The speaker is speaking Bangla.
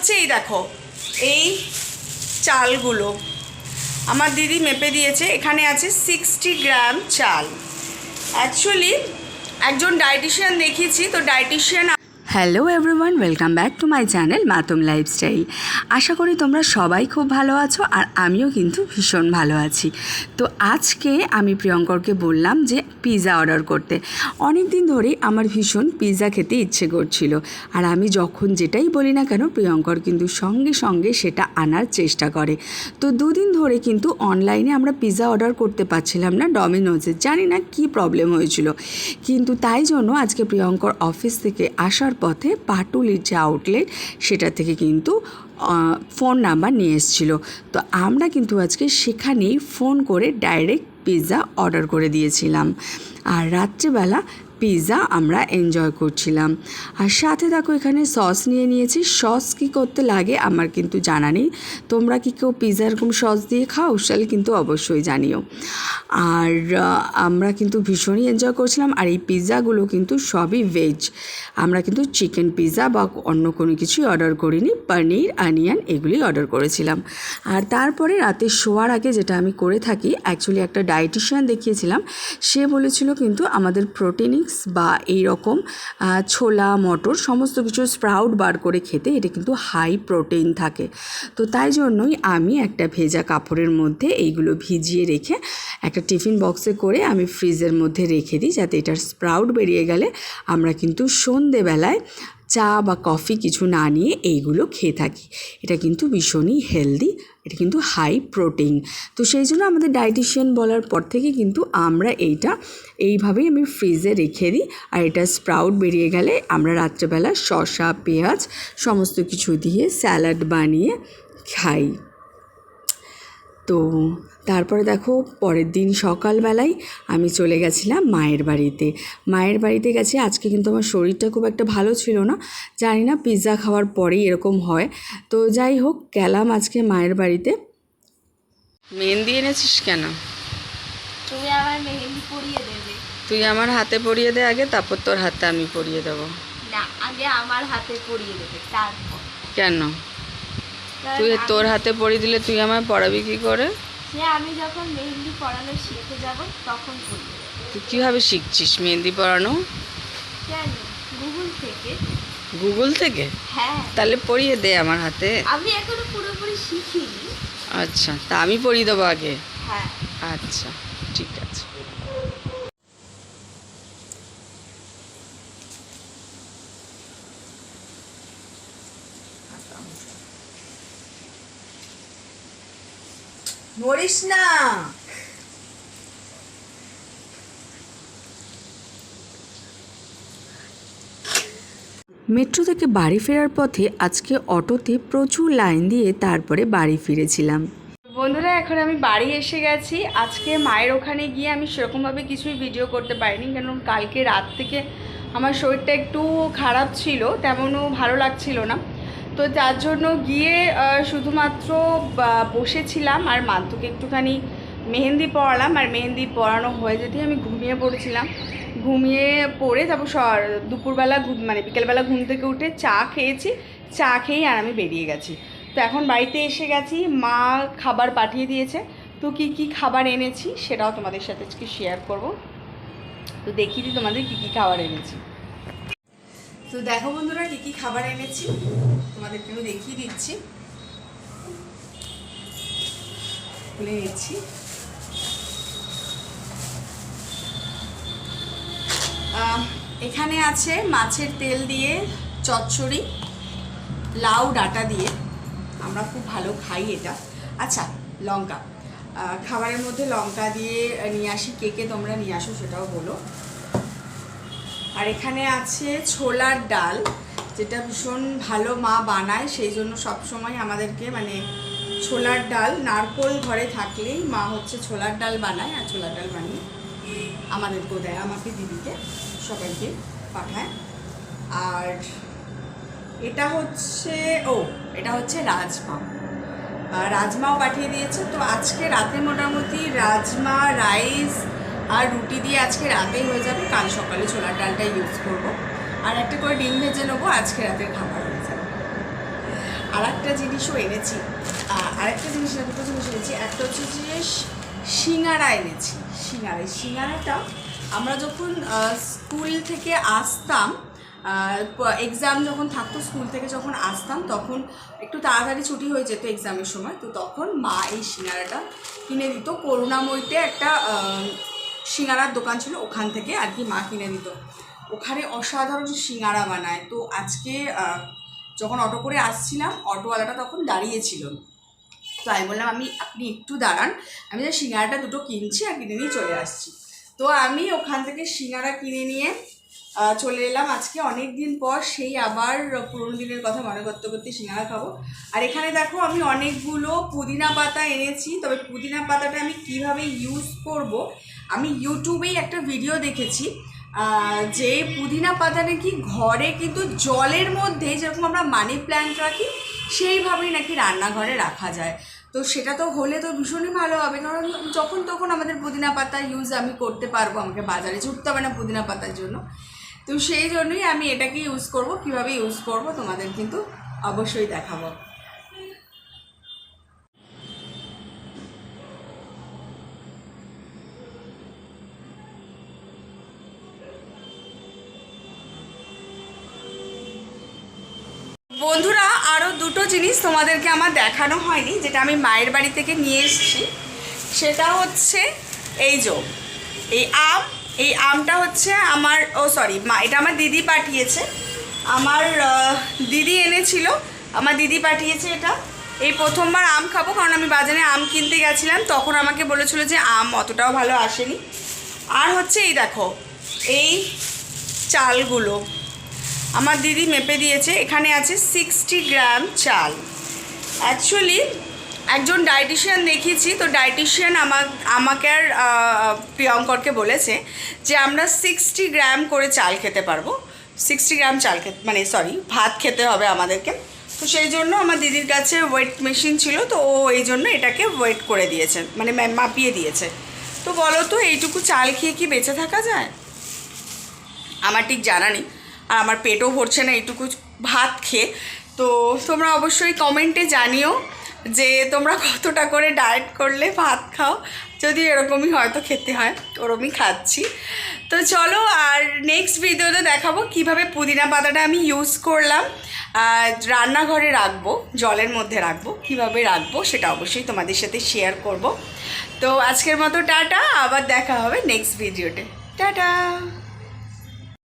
হচ্ছে এই দেখো। এই চালগুলো। আমার দিদি মেপে দিয়েছে, এখানে আছে সিক্সটি গ্রাম চাল। অ্যাকচুয়ালি একজন ডায়েটিশিয়ান দেখিয়েছি, তো dietitian hello everyone welcome back to my channel মাতুম lifestyle আশা করি তোমরা সবাই খুব ভালো আছো, আর আমিও কিন্তু ভীষণ ভালো আছি। তো আজকে আমি প্রিয়ঙ্করকে বললাম যে পিৎজা অর্ডার করতে। অনেক দিন ধরেই আমার ভীষণ পিৎজা খেতে ইচ্ছে করছিল। আর আমি যখন যেটাই বলি না কেন, প্রিয়ঙ্কর কিন্তু সঙ্গে সঙ্গে সেটা আনার চেষ্টা করে। তো দুদিন ধরে কিন্তু অনলাইনে আমরা পিৎজা অর্ডার করতে পারছিলাম না ডমিনোজের জানি না কি প্রবলেম হয়েছিল। কিন্তু তাই জন্য আজকে প্রিয়ঙ্কর অফিস থেকে আসার পথে পাটুলির যে আউটলেট, সেটা থেকে কিন্তু ফোন নাম্বার নিয়ে এসেছিল। তো আমরা কিন্তু আজকে সেখানেই ফোন করে ডাইরেক্ট পিৎজা অর্ডার করে দিয়েছিলাম। আর রাত্রেবেলা পিৎজা আমরা এনজয় করছিলাম। আর সাথে দেখো এখানে সস নিয়ে নিয়েছি। সস কী করতে লাগে আমার কিন্তু জানা নেই। তোমরা কি কেউ পিৎজা এরকম সস দিয়ে খাও? তাহলে কিন্তু অবশ্যই জানিও। আর আমরা কিন্তু ভীষণই এনজয় করছিলাম। আর এই পিৎজাগুলো কিন্তু সবই ভেজ আমরা কিন্তু চিকেন পিৎজা বা অন্য কোনো কিছুই অর্ডার করিনি। পনির আনিয়ান এগুলি অর্ডার করেছিলাম। আর তারপরে রাতে শোয়ার আগে যেটা আমি করে থাকি অ্যাকচুয়ালি একটা ডায়েটিশিয়ান দেখিয়েছিলাম। সে বলেছিল কিন্তু আমাদের প্রোটিনিক্স বা এই রকম ছোলা, মটর সমস্ত কিছু স্প্রাউট বার করে খেতে এটা কিন্তু হাই প্রোটিন থাকে। তো তাই জন্যই আমি একটা ভেজা কাপড়ের মধ্যে এইগুলো ভিজিয়ে রেখে একটা টিফিন বক্সে করে আমি ফ্রিজের মধ্যে রেখে দিই যাতে এটার স্প্রাউট বেরিয়ে গেলে আমরা কিন্তু সন্ধেবেলায় চা বা কফি কিছু না নিয়ে এইগুলো খেয়ে থাকি। এটা কিন্তু ভীষণই হেলদি এটা কিন্তু হাই প্রোটিন তো সেই জন্য আমাদের ডায়েটিশিয়ান বলার পর থেকে কিন্তু আমরা এইটা এইভাবেই আমি ফ্রিজে রেখে দিই। আর এটা স্প্রাউট বেরিয়ে গেলে আমরা রাত্রেবেলা শসা, পেঁয়াজ সমস্ত কিছু দিয়ে স্যালাড বানিয়ে খাই। তো তারপরে দেখো পরের দিন সকালবেলায় আমি চলে গেছিলাম মায়ের বাড়িতে। মায়ের বাড়িতে গেছি আজকে কিন্তু আমার শরীরটা খুব একটা ভালো ছিল না। জানি না পিৎজা খাওয়ার পরেই এরকম হয়। তো যাই হোক গেলাম আজকে মায়ের বাড়িতে। মেহেন্দি এনেছিস কেন? তুমি আমার মেহেন্দি পরিয়ে দেবে। তুই আমার হাতে পরিয়ে দে আগে তারপর তোর হাতে আমি পরিয়ে দেবো। না আগে আমার হাতে পরিয়ে দেবে তারপর। কেন? তুই তোর হাতে পরিয়ে দিলে তুই আমায় পড়াবি কী করে? সে আমি যখন মেহেন্দি পরানো শিখে যাব তখন তুই কীভাবে শিখছিস মেহেন্দি পরানো কেন গুগল থেকে। গুগল থেকে? হ্যাঁ। তাহলে পরিয়ে দে আমার হাতে। আমি এখনও পুরোপুরি শিখিনি। আচ্ছা তা আমি পরিয়ে দেবো আগে? হ্যাঁ। আচ্ছা ঠিক আছে। নড়িস না। মেট্রো থেকে বাড়ি ফেরার পথে আজকে অটোতে প্রচুর লাইন দিয়ে তারপরে বাড়ি ফিরেছিলাম। বন্ধুরা এখন আমি বাড়ি এসে গেছি। আজকে মায়ের ওখানে গিয়ে আমি সেরকমভাবে কিছুই ভিডিও করতে পারিনি কারণ কালকে রাত থেকে আমার শরীরটা একটু খারাপ ছিল তেমনও ভালো লাগছিল না। তো তার জন্য গিয়ে শুধুমাত্র বসেছিলাম আর মান্তুকে একটুখানি মেহেন্দি পড়ালাম আর মেহেন্দি পড়ানো হয়ে যেতেই আমি ঘুমিয়ে পড়েছিলাম। ঘুমিয়ে পড়ে তারপর স- দুপুরবেলা ঘুম মানে বিকেলবেলা ঘুম থেকে উঠে চা খেয়েছি। চা খেয়েই আর আমি বেরিয়ে গেছি। তো এখন বাড়িতে এসে গেছি। মা খাবার পাঠিয়ে দিয়েছে। তো কি কি খাবার এনেছি সেটাও তোমাদের সাথে আজকে শেয়ার করব। তো দেখিয়ে দিই তোমাদের কি কি খাবার এনেছি। তো দেখো বন্ধুরা কি কি খাবার এনেছি তোমাদেরকে আমি দেখিয়ে দিচ্ছি। খুলে নিচ্ছি। এখানে আছে মাছের তেল দিয়ে চচ্চড়ি, লাউ ডাটা দিয়ে। আমরা খুব ভালো খাই এটা। আচ্ছা লঙ্কা। খাবারের মধ্যে লঙ্কা দিয়ে নিয়ে আসি, কে কে তোমরা নিয়ে আসো সেটাও বলো। আর এখানে আছে ছোলার ডাল, যেটা ভীষণ ভালো মা বানায়, সেই জন্য সবসময় আমাদেরকে মানে ছোলার ডাল, নারকোল ঘরে থাকলেই মা হচ্ছে ছোলার ডাল বানায় আর ছোলার ডাল বানিয়ে আমাদেরকেও দেয়, আমাকে দিদিকে, সবাইকে পাঠায়। আর এটা হচ্ছে, ও, এটা হচ্ছে রাজমা। রাজমাও পাঠিয়ে দিয়েছে। তো আজকে রাতে মোটামুটি রাজমা, রাইস আর রুটি দিয়ে আজকে রাতেই হয়ে যাবে, কাল সকালে ছোলার ডালটা ইউজ করব। আর একটা করে ডিম ভেজে নেব, আজকে রাতের খাবার হয়ে যাবে আর একটা জিনিসও এনেছি আরেকটা জিনিস দুটো জিনিস এনেছি একটা হচ্ছে যে সিঙ্গারা এনেছি, সিঙ্গারা। সিঙ্গারাটা আমরা যখন স্কুল থেকে আসতাম এক্সাম যখন থাকতো, স্কুল থেকে যখন আসতাম, তখন একটু তাড়াতাড়ি ছুটি হয়ে যেত এক্সামের সময়, তো তখন মা এই সিঙ্গারাটা কিনে দিত। করুণাময়ীতে একটা সিঙ্গারার দোকান ছিল ওখান থেকে আর কি মা কিনে দিত। ওখানে অসাধারণ সিঙ্গারা বানায়। তো আজকে যখন অটো করে আসছিলাম, অটোওয়ালাটা তখন দাঁড়িয়েছিল তো আমি বললাম, আমি, আপনি একটু দাঁড়ান। আমি যে সিঙ্গারাটা দুটো কিনছি আর কিনে নিয়ে চলে আসছি। তো আমি ওখান থেকে সিঙ্গারা কিনে নিয়ে চলে এলাম। আজকে অনেক দিন পর সেই আবার পুরোনো দিনের কথা মনে করতে করতে সিঙ্গারা খাব। আর এখানে দেখো, আমি অনেকগুলো পুদিনা পাতা এনেছি। তবে পুদিনা পাতাটা আমি কীভাবে ইউজ করব আমি ইউটিউবেই একটা ভিডিও দেখেছি যে পুদিনা পাতা নাকি ঘরে কিন্তু জলের মধ্যে যেরকম আমরা মানি প্ল্যান্ট রাখি, সেইভাবেই নাকি রান্নাঘরে রাখা যায়। তো সেটা তো হলে তো ভীষণই ভালো হবে, কারণ যখন তখন আমাদের পুদিনা পাতা ইউজ আমি করতে পারব, আমাকে বাজারে ছুটতে হবে না পুদিনা পাতার জন্য। তো সেই জন্যই আমি এটাকে ইউজ করব, কীভাবে ইউজ করব তোমাদের কিন্তু অবশ্যই দেখাবো। বন্ধুরা আরও দুটো জিনিস তোমাদেরকে আমার দেখানো হয়নি, যেটা আমি মায়ের বাড়ি থেকে নিয়ে এসেছি। সেটা হচ্ছে এই যে, এই আম, এই আমটা হচ্ছে আমার, ও সরি, মা, এটা আমার দিদি পাঠিয়েছে। আমার দিদি এনেছিল, আমার দিদি পাঠিয়েছে এটা। এই প্রথমবার আম খাব, কারণ আমি বাজারে আম কিনতে গেছিলাম, তখন আমাকে বলেছিল যে আম অতটাও ভালো আসেনি। আর হচ্ছে এই দেখো, এই চালগুলো। আমার দিদি মেপে দিয়েছে, এখানে আছে সিক্সটি গ্রাম চাল। অ্যাকচুয়ালি একজন ডায়েটিশিয়ান দেখিয়েছি, তো ডায়েটিশিয়ান আমার আমাকে আর প্রিয়ঙ্করকে বলেছে যে আমরা সিক্সটি গ্রাম করে চাল খেতে পারব। সিক্সটি গ্রাম চাল খেতে মানে সরি ভাত খেতে হবে আমাদেরকে। তো সেই জন্য আমার দিদির কাছে ওয়েট মেশিন ছিল, তো ও এই জন্য এটাকে ওয়েট করে দিয়েছে মানে মাপিয়ে দিয়েছে। তো বলো তো, এইটুকু চাল খেয়ে কি বেঁচে থাকা যায়? আমার ঠিক জানা নেই। আর আমার পেটও ভরছে না, এইটুকু ভাত খেয়ে। তো তোমরা অবশ্যই কমেন্টে জানিও যে তোমরা কতটা করে ডায়েট করলে ভাত খাও। যদি এরকমই হয়তো খেতে হয়, ওরমই খাচ্ছি। তো চলো আর নেক্সট ভিডিওতে দেখাবো কীভাবে পুদিনা পাতাটা আমি ইউজ করলাম। আর রান্নাঘরে রাখব, জলের মধ্যে রাখব, কীভাবে রাখব সেটা অবশ্যই তোমাদের সাথে শেয়ার করব। তো আজকের মতো টাটা, আবার দেখা হবে নেক্সট ভিডিওতে টাটা!